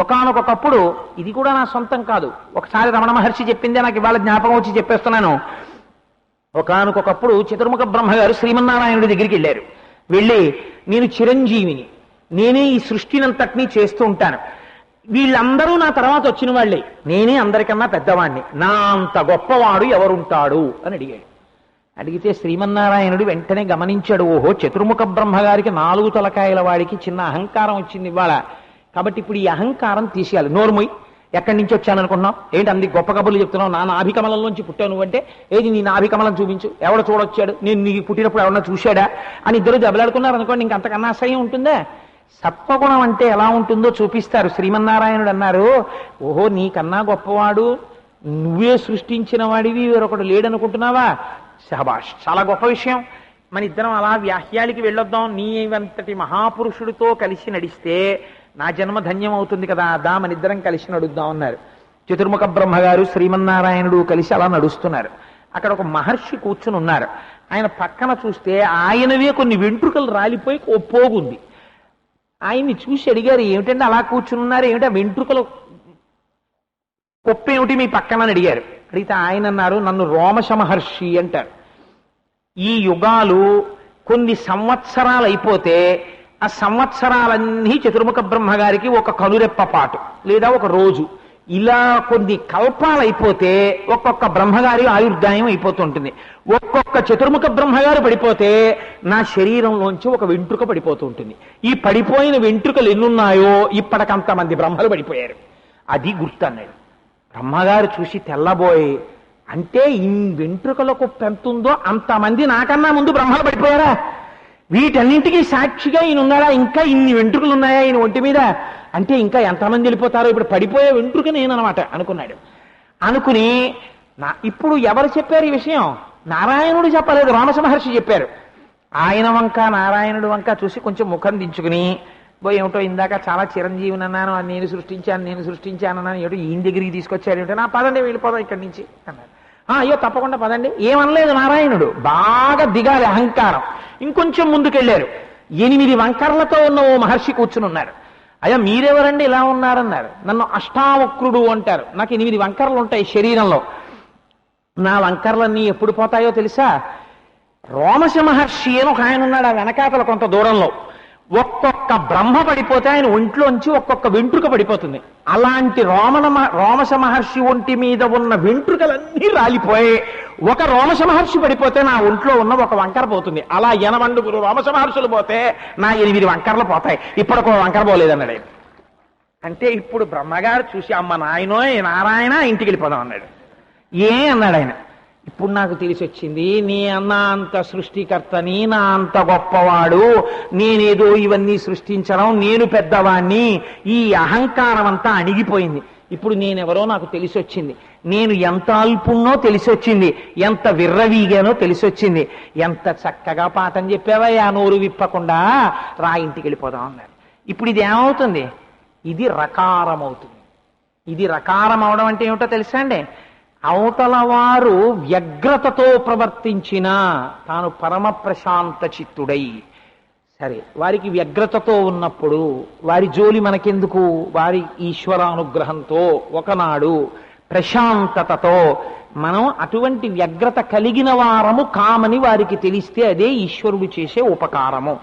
ఒకనొకప్పుడు ఇది కూడా నా సొంతం కాదు. ఒకసారి రమణ మహర్షి చెప్పిందే నాకు ఇవాళ జ్ఞాపకం వచ్చి చెప్పేస్తున్నాను. ఒకనొకప్పుడు చతుర్ముఖ బ్రహ్మగారు శ్రీమన్నారాయణుడి దగ్గరికి వెళ్ళారు. వెళ్ళి నేను చిరంజీవిని. నేనే ఈ సృష్టినంతటినీ చేస్తూ ఉంటాను. వీళ్ళందరూ నా తర్వాత వచ్చిన వాళ్ళే. నేనే అందరికన్నా పెద్దవాణ్ణి. నా అంత గొప్పవాడు ఎవరుంటాడు? అని అడిగాడు. అడిగితే శ్రీమన్నారాయణుడు వెంటనే గమనించాడు ఓహో చతుర్ముఖ బ్రహ్మగారికి నాలుగు తలకాయల వాడికి చిన్న అహంకారం వచ్చింది ఇవాళ. కాబట్టి ఇప్పుడు ఈ అహంకారం తీసేయాలి. నోరుమొయ్ ఎక్కడి నుంచి వచ్చాను అనుకుంటున్నావు ఏంటి అంది గొప్ప కబుర్లు చెప్తున్నావు? నా నాభికమలంలోంచి పుట్టావు నువ్వంటే? ఏది నీ నాభికమలం చూపించు? ఎవడ చూడొచ్చాడు? నేను నీకు పుట్టినప్పుడు ఎవరన్నా చూశాడా? అని ఇద్దరు దెబ్బలాడుకున్నారు అనుకోండి ఇంకంతకన్నా అసహ్యం ఉంటుందా? సత్వగుణం అంటే ఎలా ఉంటుందో చూపిస్తారు. శ్రీమన్నారాయణుడు అన్నారు ఓహో నీకన్నా గొప్పవాడు నువ్వే సృష్టించిన వాడివి వేరొకడు లేడనుకుంటున్నావా? శహబాష్ చాలా గొప్ప విషయం. మన ఇద్దరం అలా వ్యాహ్యాలకి వెళ్ళొద్దాం. నీ అంతటి మహాపురుషుడితో కలిసి నడిస్తే నా జన్మ ధన్యం అవుతుంది కదా దామనిద్దరం కలిసి నడుద్దాం అన్నారు. చతుర్ముఖ బ్రహ్మగారు శ్రీమన్నారాయణుడు కలిసి అలా నడుస్తున్నారు. అక్కడ ఒక మహర్షి కూర్చుని ఉన్నారు. ఆయన పక్కన చూస్తే ఆయనవే కొన్ని వెంట్రుకలు రాలిపోయి ఓ పోగుంది ఆయన్ని చూసి అడిగారు ఏమిటంటే అలా కూర్చుని ఉన్నారు? ఏమిటా వెంట్రుకలు? కుప్పేమిటి మీ పక్కన అని అడిగారు. అడిగితే ఆయన అన్నారు నన్ను రోమశ మహర్షి అంటారు. ఈ యుగాలు కొన్ని సంవత్సరాలు అయిపోతే ఆ సంవత్సరాలన్నీ చతుర్ముఖ బ్రహ్మగారికి ఒక కనురెప్ప పాటు లేదా ఒక రోజు. ఇలా కొన్ని కల్పాలు అయిపోతే ఒక్కొక్క బ్రహ్మగారి ఆయుర్దాయం అయిపోతుంటుంది. ఒక్కొక్క చతుర్ముఖ బ్రహ్మగారు పడిపోతే నా శరీరంలోంచి ఒక వెంట్రుక పడిపోతూ ఉంటుంది ఈ పడిపోయిన వెంట్రుకలు ఎన్నున్నాయో ఇప్పటికంతమంది బ్రహ్మలు పడిపోయారు. అది గుర్తు అన్నాడు బ్రహ్మగారు చూసి తెల్లబోయి అంటే ఇన్ని వెంట్రుకలకు పెంతుందో అంతమంది నాకన్నా ముందు బ్రహ్మలు పడిపోయారా? వీటన్నింటికీ సాక్షిగా ఈయన ఉన్నాడా? ఇంకా ఇన్ని వెంట్రుకలు ఉన్నాయా ఈయన ఒంటి మీద? అంటే ఇంకా ఎంతమంది వెళ్ళిపోతారో ఇప్పుడు పడిపోయే వెంట్రుక నేననమాట అనుకున్నాడు. అనుకుని నా ఇప్పుడు ఎవరు చెప్పారు ఈ విషయం? నారాయణుడు చెప్పలేదు రామస మహర్షి చెప్పారు. ఆయన వంక నారాయణుడు వంక చూసి కొంచెం ముఖం దించుకుని బో ఏమిటో ఇందాక చాలా చిరంజీవిని అన్నాను నేను సృష్టించాను నేను సృష్టించాను అన్నాను ఏమిటో ఈయన దగ్గరికి తీసుకొచ్చాడు ఏమిటో నా పదండి వెళ్ళిపోదాం ఇక్కడి నుంచి అన్నారు అయ్యో తప్పకుండా పదండి. ఏమనలేదు నారాయణుడు. బాగా దిగాలి అహంకారం. ఇంకొంచెం ముందుకెళ్ళారు ఎనిమిది వంకర్లతో ఉన్న ఓ మహర్షి కూర్చుని ఉన్నారు అయ్యా మీరెవరండి ఇలా ఉన్నారన్నారు. నన్ను అష్టావక్రుడు అంటారు. నాకు ఎనిమిది వంకరలు ఉంటాయి శరీరంలో. నా వంకర్లన్నీ ఎప్పుడు పోతాయో తెలుసా? రోమశ మహర్షి అని ఒక ఆయన ఉన్నాడు ఆ వెనకాతల కొంత దూరంలో. ఒక్కొక్క బ్రహ్మ పడిపోతే ఆయన ఒంట్లోంచి ఒక్కొక్క వెంట్రుక పడిపోతుంది. అలాంటి రోమణ రోమశ మహర్షి ఒంటి మీద ఉన్న వెంట్రుకలన్నీ రాలిపోయాయి. ఒక రోమశ మహర్షి పడిపోతే నా ఒంట్లో ఉన్న ఒక వంకర పోతుంది. అలా ఎనవండుగురు రోమశ మహర్షులు పోతే నా ఎనిమిది వంకరలు పోతాయి. ఇప్పటికో వంకర పోలేదన్నాడు. అంటే ఇప్పుడు బ్రహ్మగారు చూసి అమ్మ నాయనో నారాయణ ఇంటికి వెళ్ళిపోదాం అన్నాడు. ఏ అన్నాడు ఆయన. ఇప్పుడు నాకు తెలిసి వచ్చింది నీ అన్న అంత సృష్టికర్తని నా అంత గొప్పవాడు నేనేదో ఇవన్నీ సృష్టించడం నేను పెద్దవాణ్ణి ఈ అహంకారం అంతా అణిగిపోయింది. ఇప్పుడు నేనెవరో నాకు తెలిసి వచ్చింది. నేను ఎంత అల్పున్నో తెలిసొచ్చింది ఎంత విర్రవీగానో తెలిసొచ్చింది. ఎంత చక్కగా పాఠం చెప్పావా ఆ నోరు విప్పకుండా? రా ఇంటికి వెళ్ళిపోదాం అన్నారు ఇప్పుడు ఇది ఏమవుతుంది? ఇది రకారం అవుతుంది ఇది రకారం అవడం అంటే ఏమిటో తెలుసా అండి? అవతల వారు వ్యగ్రతతో ప్రవర్తించిన తాను పరమ ప్రశాంత చిత్తుడై సరే వారికి వ్యగ్రతతో ఉన్నప్పుడు వారి జోలి మనకెందుకు? వారి ఈశ్వరానుగ్రహంతో ఒకనాడు ప్రశాంతతతో. మనం అటువంటి వ్యగ్రత కలిగిన వారము కామని వారికి తెలిస్తే అదే ఈశ్వరుడు చేసే ఉపకారము.